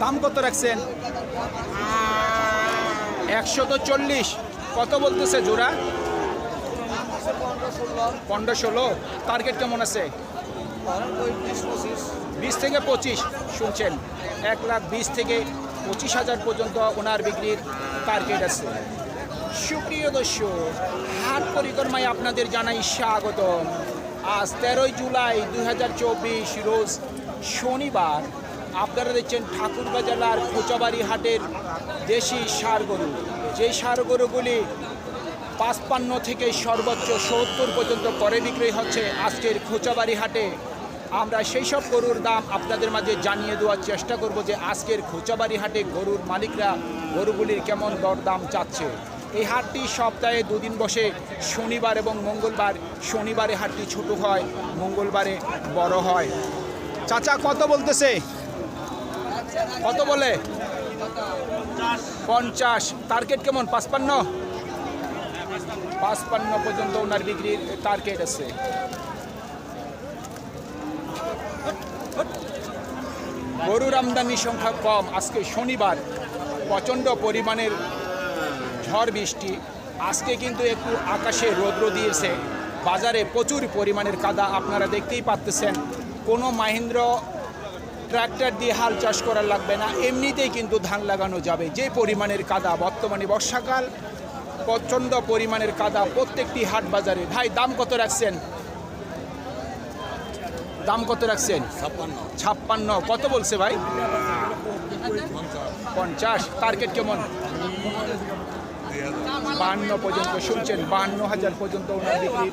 দাম কত রাখছেন? একশো তো চল্লিশ। কত বলতেছে জোড়া? পনেরো ষোলো। টার্গেট কেমন আছে? বিশ থেকে পঁচিশ। শুনছেন, এক লাখ বিশ থেকে পঁচিশ হাজার পর্যন্ত ওনার বিক্রির টার্গেট আছে। সুপ্রিয় দর্শক, হাট পরিক্রমায় আপনাদের জানাই স্বাগতম। আজ তেরোই জুলাই দু হাজার চব্বিশ, রোজ শনিবার। আপনারা দেখছেন ঠাকুরগাঁ জেলার খোঁচাবাড়ি হাটের দেশি সার গরু। যে সার গরুগুলি পাঁচপান্ন থেকে সর্বোচ্চ সত্তর পর্যন্ত করে বিক্রি হচ্ছে আজকের খোঁচাবাড়ি হাটে। আমরা সেই সব গরুর দাম আপনাদের মাঝে জানিয়ে দেওয়ার চেষ্টা করব যে আজকের খোঁচাবাড়ি হাটে গরুর মালিকরা গরুগুলির কেমন দরদাম চাচ্ছে। এই হাটটি সপ্তাহে দুদিন বসে, শনিবার এবং মঙ্গলবার। শনিবারে হাটটি ছোট হয়, মঙ্গলবারে বড় হয়। চাচা কত বলতেছে। কত বলে? পঞ্চাশ। টার্গেট কেমন? পাঁচপান্ন? পাঁচপান্ন পর্যন্ত ওনার বিক্রির টার্গেট আছে। গরুর আমদানি সংখ্যা কম। আজকে শনিবার প্রচণ্ড পরিমাণের ঝড় বৃষ্টি। আজকে কিন্তু একটু আকাশে রৌদ্র দিয়েছে। বাজারে প্রচুর পরিমাণের কাদা আপনারা দেখতেই পাচ্তেছেন কোনো মাহিন্দ্র ট্র্যাক্টর দিয়ে হাল চাষ করা লাগবে না এমনিতেই কিন্তু ধান লাগানো যাবে। যে পরিমাণের কাদা বর্তমানে বর্ষাকাল প্রচণ্ড পরিমাণের কাদা প্রত্যেকটি হাট বাজারে। ভাই দাম কত রাখছেন? দাম কত রাখছেন? ছাপ্পান্ন। ছাপ্পান্ন। কত বলছে ভাই? পঞ্চাশ। টার্গেট কেমন? বাহান্ন পর্যন্ত শুনছেন বাহান্ন হাজার পর্যন্ত ওনার বিক্রির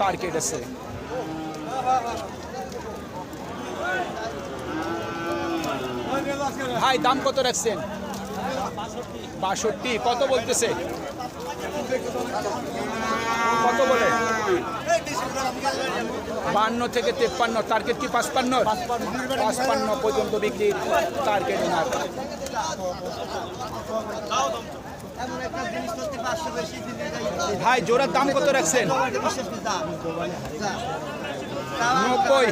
টার্গেট আছে। ভাই, দাম কত রাখছেন? বাষট্টি। কত বলতেছে? কত বলে? বান্ন থেকে তেপ্পান্ন। টার্গেট কি পাঁচপান্ন? পাঁচপান্ন পর্যন্ত বিক্রির টার্গেট ওনার ভাই, জোড়ার দাম কত রাখছেন? নব্বই।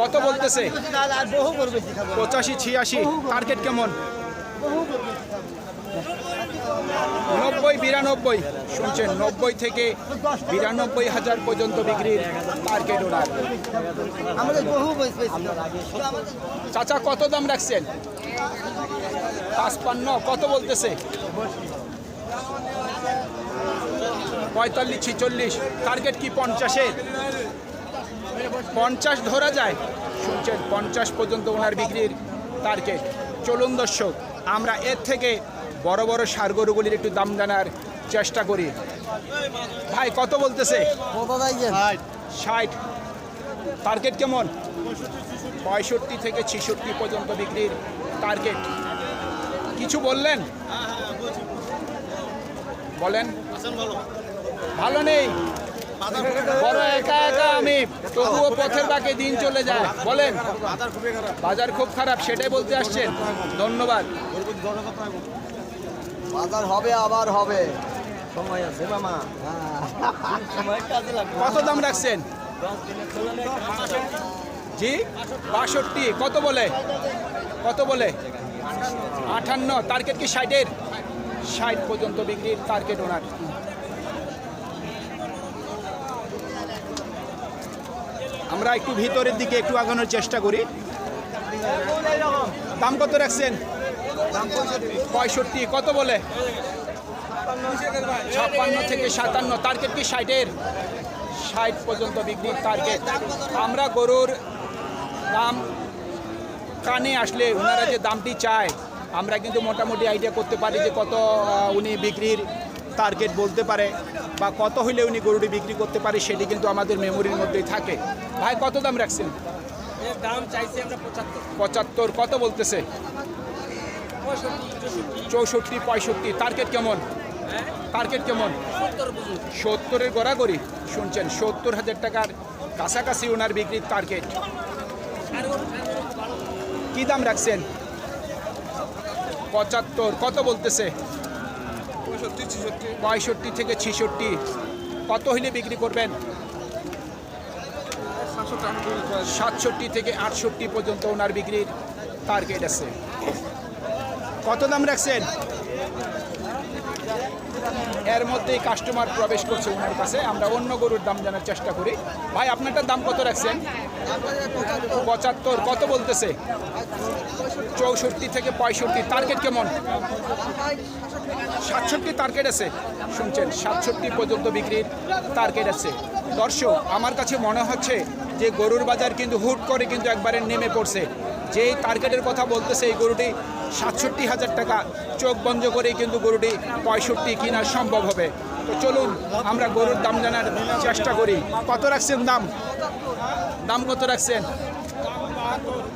কত বলতেছে? পঁচাশি, ছিয়াশি টার্গেট কেমন? নব্বই, বিরানব্বই। শুনছেন, নব্বই থেকে বিরানব্বই হাজার পর্যন্ত বিক্রির টার্গেট ওনার। চাচা, কত দাম রাখছেন? পাঁচপান্ন, কত বলতেছে? পঁয়তাল্লিশ, ছিচল্লিশ। টার্গেট কি পঞ্চাশের? পঞ্চাশ ধরা যায়। শুনছেন পঞ্চাশ পর্যন্ত ওনার বিক্রির টার্গেট চলুন দর্শক আমরা এর থেকে বড় বড় সার গরুগুলির একটু দাম জানার চেষ্টা করি। ভাই কত বলতেছে? ষাট। টার্গেট কেমন? পঁয়ষট্টি থেকে ছেষট্টি পর্যন্ত বিক্রির টার্গেট কিছু বললেন? বলেন। ভালো নেই? বড় একা একা আমি তবুও পথের বাকে দিন চলে যায়। বলেন বাজার খুব খারাপ সেটাই বলতে আসছেন। ধন্যবাদ। বাজার হবে আবার হবে। সময় আছে মামা কত দাম রাখছেন? জি? বাষট্টি কত বলে? কত বলে? আটান্ন টার্গেট কি ষাটের? ষাট পর্যন্ত বিক্রির টার্গেট ওনার। আমরা একটু ভিতরের দিকে একটু আগানোর চেষ্টা করি। দাম কত রাখছেন? পঁয়ষট্টি, কত বলে? ছাপ্পান্ন থেকে সাতান্ন টার্গেট কি ষাটের? ষাট পর্যন্ত বিক্রির টার্গেট আমরা গরুর দাম কানে আসলে ওনারা যে দামটি চায়, আমরা কিন্তু মোটামুটি আইডিয়া করতে পারি যে কত উনি বিক্রির টার্গেট বলতে পারে বা কত হইলে উনি গরুটি বিক্রি করতে পারে, সেটি কিন্তু আমাদের মেমোরির মধ্যেই থাকে। ভাই কত দাম রাখছেন? দাম চাইছি আমরা পঁচাত্তর। পঁচাত্তর কত বলতেছে? চৌষট্টি পঁয়ষট্টি। টার্গেট কেমন? টার্গেট কেমন? সত্তরের গড়াগড়ি। শুনছেন সত্তর হাজার টাকার কাছাকাছি ওনার বিক্রির টার্গেট কি দাম রাখছেন? পঁচাত্তর কত বলতেছে? পঁয়ষট্টি থেকে ছিষট্টি। কত হইলে বিক্রি করবেন? সাতষট্টি থেকে আটষট্টি পর্যন্ত ওনার বিক্রির টার্গেট আছে। কত দাম রাখছেন? এর মধ্যেই কাস্টমার প্রবেশ করছে ওনার কাছে। আমরা অন্য গরুর দাম জানার চেষ্টা করি। ভাই আপনারটার দাম কত রাখছেন? পঁচাত্তর, কত বলতেছে? চৌষট্টি থেকে পঁয়ষট্টি টার্গেট কেমন? সাতষট্টি টার্গেট আছে। শুনছেন, সাতষট্টি পর্যন্ত বিক্রির টার্গেট আছে। দর্শক, আমার কাছে মনে হচ্ছে যে গরুর বাজার কিন্তু হুট করে কিন্তু একবারে নেমে পড়ছে। যেই টার্গেটের কথা বলতেছে এই গরুটি, সাতষট্টি হাজার টাকা চোখ বন্ধ করেই কিন্তু গরুটি পঁয়ষট্টি কেনা সম্ভব হবে। তো চলুন, আমরা গরুর দাম জানার চেষ্টা করি। কত রাখছেন দাম? দাম কত রাখছেন?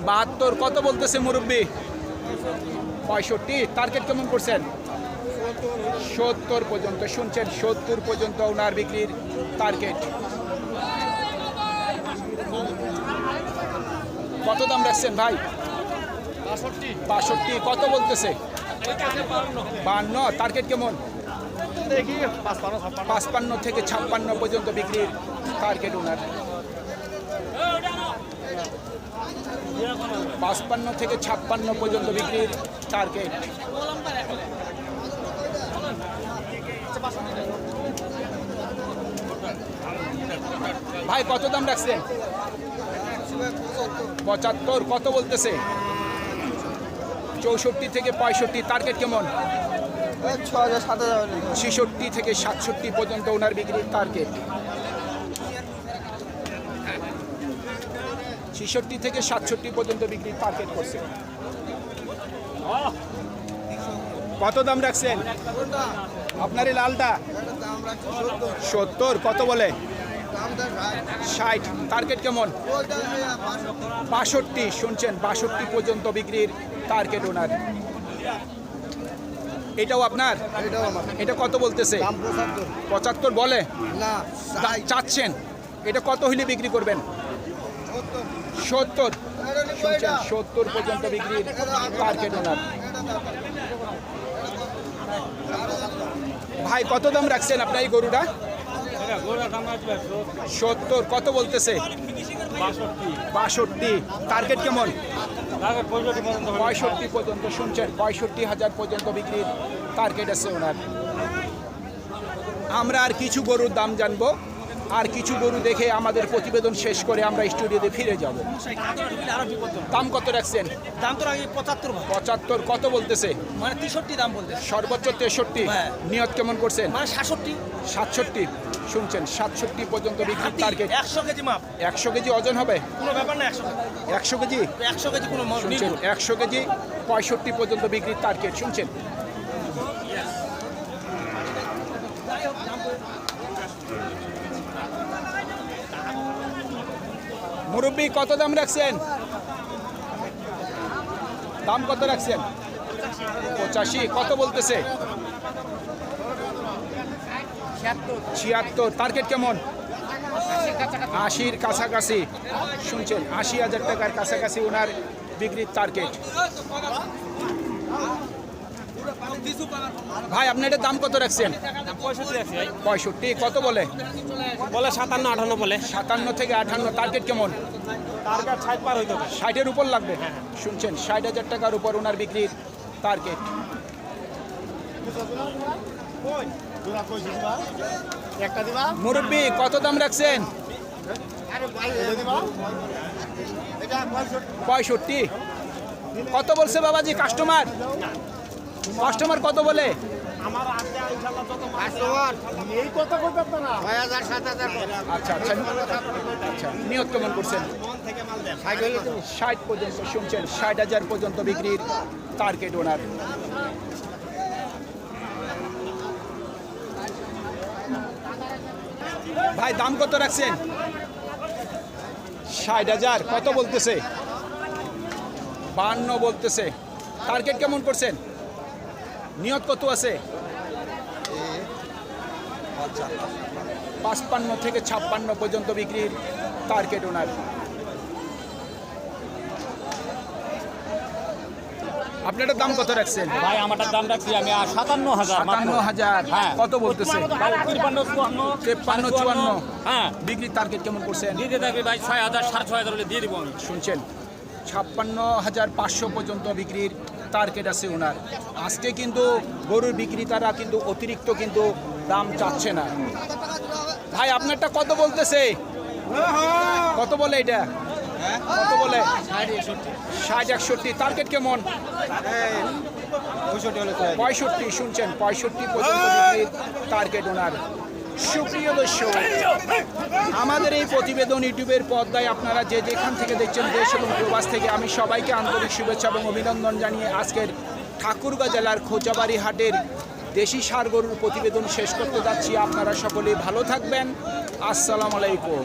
বাহাত্তর। কত বলতেছে মুরব্বী? পঁয়ষট্টি। টার্গেট কেমন করছেন? সত্তর পর্যন্ত। শুনছেন, সত্তর পর্যন্ত ওনার বিক্রির টার্গেট। কত দাম রাখছেন ভাই? বাষট্টি। কত বলতেছে? বান্ন। টার্গেট কেমন? পাঁচপান্ন থেকে ছাপ্পান্ন পর্যন্ত বিক্রির টার্গেট ওনার পাঁচপান্ন থেকে ছাপ্পান্ন পর্যন্ত বিক্রির টার্গেট ভাই, কত দাম রাখছেন? পঁচাত্তর, কত বলতেছে? চৌষট্টি থেকে পঁয়ষট্টি টার্গেট কেমন? ছেষট্টি থেকে সাতষট্টি পর্যন্ত ওনার বিক্রির টার্গেট ছেষট্টি থেকে সাতষট্টি পর্যন্ত বিক্রির টার্গেট করছে। কত দাম রাখছেন? আপনার এই লালটা? সত্তর, কত বলে? ষাট। টার্গেট কেমন? বাষট্টি শুনছেন? বাষট্টি পর্যন্ত বিক্রির টার্গেট ওনার এটাও আপনার? এটা কত বলতেছে? পঁচাত্তর। বলে? চাচ্ছেন। এটা কত হইলে বিক্রি করবেন? সত্তর। শুনছেন? সত্তর পর্যন্ত বিক্রির টার্গেট ওনার ভাই কত দাম রাখছেন আপনার এই গরুটা? সত্তর কত বলতেছে? বাষট্টি। টার্গেট কেমন? পঁয়ষট্টি পর্যন্ত শুনছেন? পঁয়ষট্টি হাজার পর্যন্ত বিক্রির টার্গেট আছে ওনার। আমরা আর কিছু গরুর দাম জানব। আর কিছু গরু দেখে আমাদের প্রতিবেদন শেষ করে আমরা স্টুডিওতে ফিরে যাব। দাম কত রাখছেন? দাম তো আগে পঁচাত্তর পঁচাত্তর কত বলতেছে? মানে তেষট্টি দাম বলতে সর্বোচ্চ তেষট্টি। হ্যাঁ। নিয়ত কেমন করছেন? মানে সাতষট্টি। সাতষট্টি। শুনছেন সাতষট্টি পর্যন্ত বিক্রির টার্গেট একশো কেজি মাপ। একশো কেজি ওজন হবে? কোনো ব্যাপার না একশো একশো কেজি? একশো কেজি কোনো। শুনছেন একশো কেজি পঁয়ষট্টি পর্যন্ত বিক্রির টার্গেট শুনছেন? মুরব্বী কত দাম রাখছেন? দাম কত রাখছেন? পঁচাশি কত বলতেছে? ছিয়াত্তর। টার্গেট কেমন? আশির কাছাকাছি। শুনছেন আশি হাজার টাকার কাছাকাছি ওনার বিক্রির টার্গেট ভাই আপনি এটার দাম কত রাখছেন? পঁয়ষট্টি কত বলে? বলে সাতান্ন আটান্ন বলে। সাতান্ন থেকে আঠান্ন টার্গেট কেমন? টার্গেট ষাট পার হইতে হবে ষাটের উপর লাগবে? শুনছেন ষাট হাজার টাকার উপর ওনার বিক্রির টার্গেট মুরব্বী কত দাম রাখছেন? পঁয়ষট্টি। কত বলছে বাবাজি কাস্টমার কাস্টমার কত বলে? আচ্ছা আচ্ছা। আচ্ছা নিয়ত কেমন করছেন? ষাট পর্যন্ত শুনছেন ষাট হাজার পর্যন্ত বিক্রির টার্গেট ওনার ভাই, দাম কত রাখছেন? ষাট হাজার, কত বলতেছে? বান্ন বলতেছে। টার্গেট কেমন করছেন? নিয়ত কত আছে? পাঁচপান্ন থেকে ছাপ্পান্ন পর্যন্ত বিক্রির টার্গেট ওনার। আপনার দাম কত রাখছেন? ভাই আমারটার দাম রাখছি আমি সাতান্ন হাজার সাতান্ন হাজার। হ্যাঁ। কত বলতেছে? তিপ্পান্ন চুয়ান্ন হ্যাঁ। বিক্রির টার্গেট কেমন করছেন? দিতে থাকবে ভাই ছয় হাজার সাড়ে ছয় হাজার দিয়ে দিব আমি। শুনছেন? ছাপ্পান্ন হাজার পাঁচশো পর্যন্ত বিক্রির টার্গেট আছে ওনার। আজকে কিন্তু গরুর বিক্রেতারা কিন্তু অতিরিক্ত কিন্তু দাম চাচ্ছে না। ভাই আপনারটা কত বলতেছে? কত বলে এটা? কত বলে? ষাট একষট্টি। টার্গেট কেমন? পঁয়ষট্টি, শুনছেন? পঁয়ষট্টি টার্গেট ওনার। সুপ্রিয় দর্শক, আমাদের এই প্রতিবেদন ইউটিউবের পর্দায় আপনারা যে যেখান থেকে দেখছেন দেশ এবং প্রবাস থেকে, আমি সবাইকে আন্তরিক শুভেচ্ছা এবং অভিনন্দন জানিয়ে আজকের ঠাকুরগাঁ জেলার খোঁচাবাড়ি হাটের দেশি সার গরুর প্রতিবেদন শেষ করতে যাচ্ছি। আপনারা সকলেই ভালো থাকবেন। আসসালামু আলাইকুম।